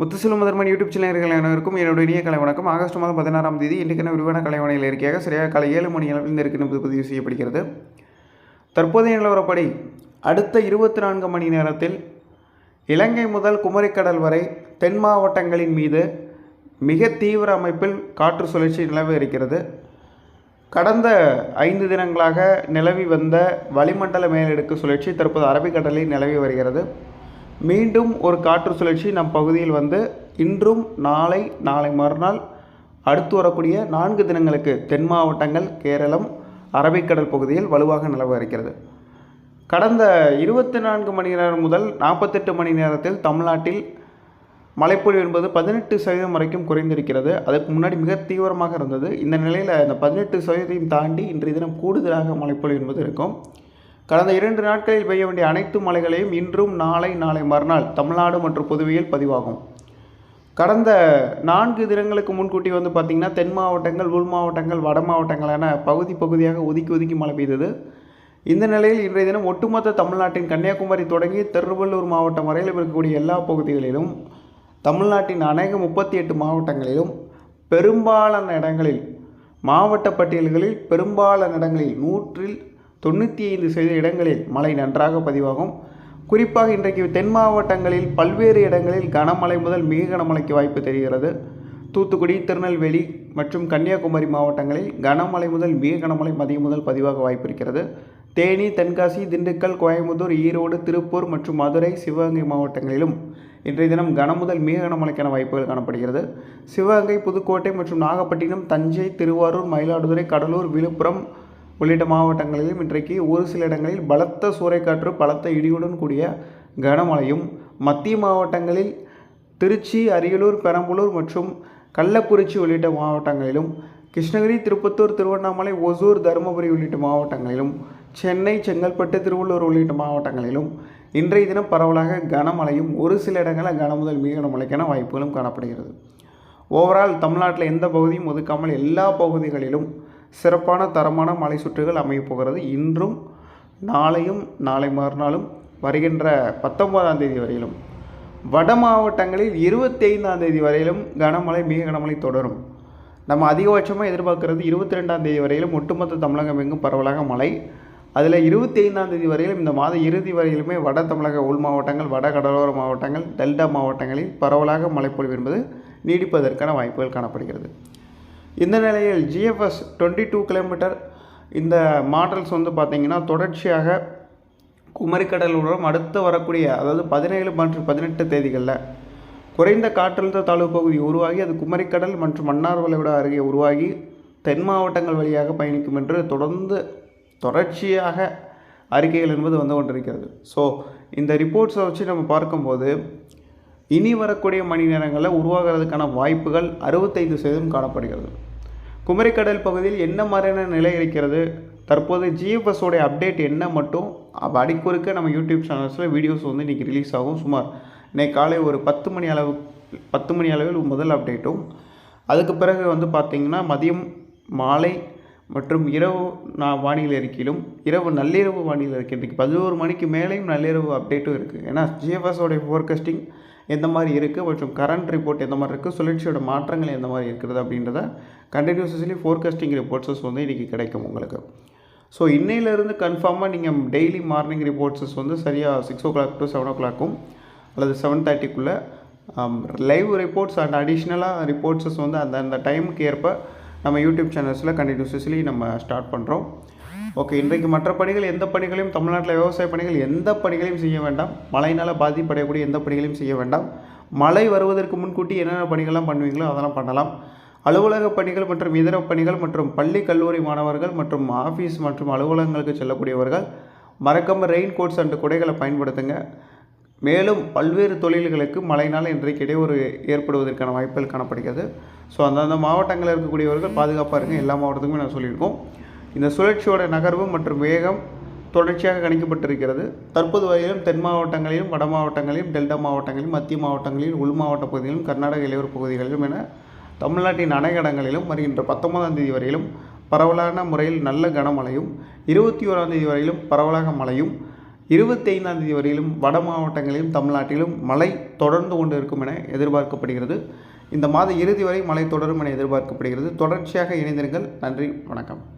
Muthuselvam முதன்மன் YouTube சேனல்கள் அனைவருக்கும் என்னுடைய இனிய கலை வணக்கம். ஆகஸ்ட் மாதம் பதினாறாம் தேதி இன்றைக்கான விரிவான கலைவனையில் இருக்கையாக சரியாக காலை ஏழு மணி அளவில் இருக்கின்ற பதிவு செய்யப்படுகிறது. தற்போதைய நிலவரப்படி அடுத்த இருபத்தி நான்கு மணி நேரத்தில் இலங்கை முதல் குமரிக்கடல் வரை தென் மாவட்டங்களின் மீது மிக தீவிர அமைப்பில் காற்று சுழற்சி நிலவ இருக்கிறது. கடந்த ஐந்து தினங்களாக நிலவி வந்த வளிமண்டல மேலடுக்கு சுழற்சி தற்போது அரபிக்கடலில் நிலவி வருகிறது. மீண்டும் ஒரு காற்று சுழற்சி நம் பகுதியில் வந்து இன்றும் நாளை நாளை மறுநாள் அடுத்து வரக்கூடிய நான்கு தினங்களுக்கு தென் மாவட்டங்கள் கேரளம் அரபிக்கடல் பகுதியில் வலுவாக நிலவ இருக்கிறது கடந்த இருபத்தி நான்கு மணி நேரம் முதல் நாற்பத்தெட்டு மணி நேரத்தில் தமிழ்நாட்டில் மழைப்பொழிவு என்பது பதினெட்டு சதவீதம் வரைக்கும் குறைந்திருக்கிறது. அதுக்கு முன்னாடி மிக தீவிரமாக இருந்தது. இந்த நிலையில் இந்த பதினெட்டு சதவீதத்தையும் தாண்டி இன்றைய தினம் கூடுதலாக மழைப்பொழிவு என்பது இருக்கும். கடந்த இரண்டு நாட்களில் பெய்ய வேண்டிய அனைத்து மழைகளையும் இன்றும் நாளை நாளை மறுநாள் தமிழ்நாடு மற்றும் புதுவையில் பதிவாகும். கடந்த நான்கு தினங்களுக்கு முன்கூட்டி வந்து பார்த்திங்கன்னா தென் மாவட்டங்கள் உள் மாவட்டங்கள் வட மாவட்டங்கள் என பகுதி பகுதியாக ஒதுக்கி ஒதுக்கி மழை பெய்தது. இந்த நிலையில் இன்றைய தினம் ஒட்டுமொத்த தமிழ்நாட்டின் கன்னியாகுமரி தொடங்கி திருவள்ளூர் மாவட்டம் வரையில் இருக்கக்கூடிய எல்லா பகுதிகளிலும் தமிழ்நாட்டின் அநேக முப்பத்தி எட்டு மாவட்டங்களிலும் பெரும்பாலான இடங்களில் மாவட்ட பட்டியல்களில் பெரும்பாலான இடங்களில் நூற்றில் தொண்ணூற்றி ஐந்து சதவீத இடங்களில் மழை நன்றாக பதிவாகும். குறிப்பாக இன்றைக்கு தென் மாவட்டங்களில் பல்வேறு இடங்களில் கனமழை முதல் மிக கனமழைக்கு வாய்ப்பு தெரிகிறது. தூத்துக்குடி திருநெல்வேலி மற்றும் கன்னியாகுமரி மாவட்டங்களில் கனமழை முதல் மிக கனமழை மதியம் முதல் பதிவாக வாய்ப்பு இருக்கிறது. தேனி தென்காசி திண்டுக்கல் கோயம்புத்தூர் ஈரோடு திருப்பூர் மற்றும் மதுரை சிவகங்கை மாவட்டங்களிலும் இன்றைய தினம் கனமுதல் மிக கனமழைக்கான வாய்ப்புகள் காணப்படுகிறது. சிவகங்கை புதுக்கோட்டை மற்றும் நாகப்பட்டினம் தஞ்சை திருவாரூர் மயிலாடுதுறை கடலூர் விழுப்புரம் உள்ளிட்ட மாவட்டங்களிலும் இன்றைக்கு ஒரு சில இடங்களில் பலத்த சூறைக்காற்று பலத்த இடியுடன் கூடிய கனமழையும் மத்திய மாவட்டங்களில் திருச்சி அரியலூர் பெரம்பலூர் மற்றும் கள்ளக்குறிச்சி உள்ளிட்ட மாவட்டங்களிலும் கிருஷ்ணகிரி திருப்பத்தூர் திருவண்ணாமலை ஒசூர் தருமபுரி உள்ளிட்ட மாவட்டங்களிலும் சென்னை செங்கல்பட்டு திருவள்ளூர் உள்ளிட்ட மாவட்டங்களிலும் இன்றைய தினம் பரவலாக கனமழையும் ஒரு சில இடங்களில் கனமுதல் மிக கனமழைக்கான வாய்ப்புகளும் காணப்படுகிறது. ஓவரால் தமிழ்நாட்டில் எந்த பகுதியும் ஒதுக்காமல் எல்லா பகுதிகளிலும் சிறப்பான தரமான மலை சுற்றுகள் அமையப் போகிறது. இன்றும் நாளையும் நாளை மறுநாளும் வருகின்ற பத்தொன்பதாம் தேதி வரையிலும். வட மாவட்டங்களில் இருபத்தி ஐந்தாம் தேதி வரையிலும் கனமழை மிக கனமழை தொடரும். நம்ம அதிகபட்சமாக எதிர்பார்க்கறது இருபத்தி ரெண்டாம் தேதி வரையிலும் ஒட்டுமொத்த தமிழகம் எங்கும் பரவலாக மழை. அதில் இருபத்தி ஐந்தாம் தேதி வரையிலும் இந்த மாத இறுதி வரையிலுமே வட தமிழக உள் மாவட்டங்கள் வட கடலோர மாவட்டங்கள் டெல்டா மாவட்டங்களில் பரவலாக மழைப்பொழிவு என்பது நீடிப்பதற்கான வாய்ப்புகள் காணப்படுகிறது. இந்த நிலையில் ஜிஎஃப்எஸ் டுவெண்ட்டி டூ கிலோமீட்டர் இந்த மாடல்ஸ் வந்து பார்த்திங்கன்னா தொடர்ச்சியாக குமரிக்கடலுடன் அடுத்து வரக்கூடிய அதாவது பதினேழு மற்றும் பதினெட்டு தேதிகளில் குறைந்த காற்றழுத்த தாழ்வு பகுதி உருவாகி அது குமரிக்கடல் மற்றும் மன்னார் வளைகுடா அருகே உருவாகி தென் மாவட்டங்கள் வழியாக பயணிக்கும் என்று தொடர்ந்து தொடர்ச்சியாக அறிக்கைகள் என்பது வந்து கொண்டிருக்கிறது. ஸோ இந்த ரிப்போர்ட்ஸை வச்சு நம்ம பார்க்கும்போது இனி வரக்கூடிய மணி நேரங்களில் உருவாகிறதுக்கான வாய்ப்புகள் அறுபத்தைந்து சதவீதம் காணப்படுகிறது. குமரிக்கடல் பகுதியில் என்ன மாதிரியான நிலை இருக்கிறது? தற்போது ஜிஎஃப்எஸோடைய அப்டேட் என்ன மட்டும்? அடிக்குறுக்க நம்ம யூடியூப் சேனல்ஸில் வீடியோஸ் வந்து இன்றைக்கி ரிலீஸ் ஆகும். சுமார் இன்னைக்கு காலை ஒரு பத்து மணி அளவு பத்து மணி அளவில் முதல் அப்டேட்டும் அதுக்கு பிறகு வந்து பார்த்திங்கன்னா மதியம் மாலை மற்றும் இரவு நான் வானிலை அறிக்கையிலும் இரவு நள்ளிரவு வானிலை அறிக்கை இன்றைக்கு பதினோரு மணிக்கு மேலேயும் நள்ளிரவு அப்டேட்டும் இருக்குது ஏன்னா ஜிஎஃப்எஸோடைய ஃபோர்காஸ்டிங் எந்த மாதிரி இருக்குது மற்றும் கரண்ட் ரிப்போர்ட் எந்த மாதிரி இருக்குது சுழற்சியோட மாற்றங்கள் எந்த மாதிரி இருக்கிறது அப்படின்றத கண்டினியூஸஸ்லி ஃபோர்காஸ்டிங் ரிப்போர்ட்ஸஸ் வந்து இன்றைக்கி கிடைக்கும் உங்களுக்கு. ஸோ இன்னையிலேருந்து கன்ஃபார்மாக நீங்கள் டெய்லி மார்னிங் ரிப்போர்ட்ஸஸ் வந்து சரியாக six o'clock to seven ஓ கிளாக்கும் அல்லது செவன் தேர்ட்டிக்குள்ளே லைவ் ரிப்போர்ட்ஸ் அண்ட் அடிஷ்னலாக ரிப்போர்ட்ஸஸ் வந்து அந்த அந்த டைமுக்கு ஏற்ப நம்ம யூடியூப் சேனல்ஸில் கண்டினியூஸஸ்லி நம்ம ஸ்டார்ட் பண்ணுறோம் ஓகே இன்றைக்கு மற்ற பணிகள் எந்த பணிகளையும் தமிழ்நாட்டில் விவசாய பணிகள் எந்த பணிகளையும் செய்ய வேண்டாம். மழையினால் பாதிப்படையக்கூடிய எந்த பணிகளையும் செய்ய வேண்டாம். மழை வருவதற்கு முன்கூட்டி என்னென்ன பணிகள்லாம் பண்ணுவீங்களோ அதெல்லாம் பண்ணலாம். அலுவலக பணிகள் மற்றும் இதர பணிகள் மற்றும் பள்ளி கல்லூரி மாணவர்கள் மற்றும் ஆஃபீஸ் மற்றும் அலுவலகங்களுக்கு செல்லக்கூடியவர்கள் மறக்காமல் ரெயின் கோட்ஸ் அண்டு குடைகளை பயன்படுத்துங்க. மேலும் பல்வேறு தொழில்களுக்கு மழையினால் இன்றைக்கு இடையூறு ஏற்படுவதற்கான வாய்ப்புகள் காணப்படுகிறது. ஸோ அந்தந்த மாவட்டங்களில் இருக்கக்கூடியவர்கள் பாதுகாப்பாக இருங்க. எல்லா மாவட்டத்துக்குமே நான் சொல்லியிருக்கோம். இந்த சுழற்சியோட நகர்வு மற்றும் வேகம் தொடர்ச்சியாக கணிக்கப்பட்டிருக்கிறது. தற்போது வரையிலும் தென் மாவட்டங்களிலும் வட மாவட்டங்களிலும் டெல்டா மாவட்டங்களிலும் மத்திய மாவட்டங்களிலும் உள் மாவட்ட பகுதிகளிலும் கர்நாடக இளையோர் பகுதிகளிலும் என தமிழ்நாட்டின் அனைத்து இடங்களிலும் வருகின்ற பத்தொன்பதாம் தேதி வரையிலும் பரவலான முறையில் நல்ல கனமழையும் இருபத்தி ஓராம் தேதி வரையிலும் பரவலாக மழையும் இருபத்தைந்தாம் தேதி வரையிலும் வட மாவட்டங்களிலும் தமிழ்நாட்டிலும் மழை தொடர்ந்து கொண்டு இருக்கும் என எதிர்பார்க்கப்படுகிறது. இந்த மாத இறுதி வரை மழை தொடரும் என எதிர்பார்க்கப்படுகிறது. தொடர்ச்சியாக இணைந்திருங்கள். நன்றி. வணக்கம்.